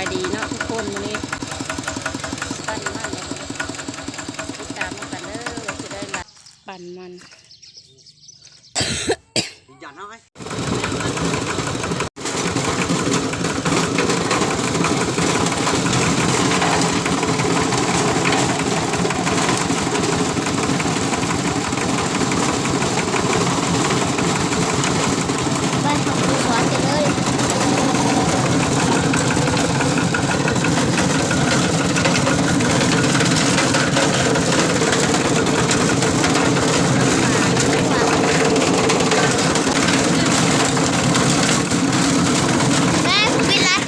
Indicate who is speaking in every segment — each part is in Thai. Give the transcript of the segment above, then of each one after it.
Speaker 1: ายดีเนาะทุกคนวันนี้ปั่นมันเลยติดตามมากันเด้อจะได้ละปั่นมัน
Speaker 2: Dọn nó ấy.
Speaker 3: บ้านของคุณสอนกันเลย แม่คุณวิรัต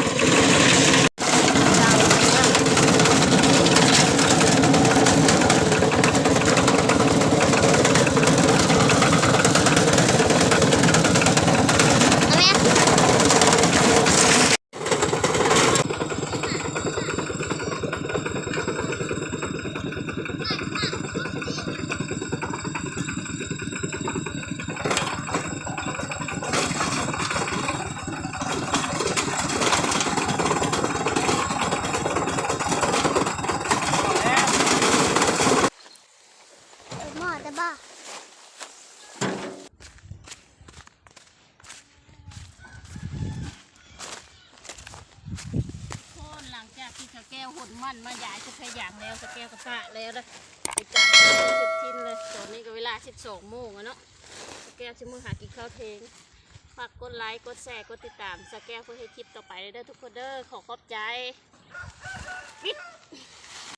Speaker 3: เอาแม่ หม้อแต่บ้า
Speaker 1: คนหลังจากที่สแก้วหดมันมาย้ายจะขยางแล้วสแก้วกระปะแล้วนะติดตามสุดทิ้นเลยตอนนี้ก็เวลา12โมงอะเนาะสแก้วชิมือหากินข้าวเทงฝากกดไลค์กดแชร์กดติดตามสแก้วเพื่อให้คลิปต่อไปเด้อทุกคนเด้อขอขอบใจปิด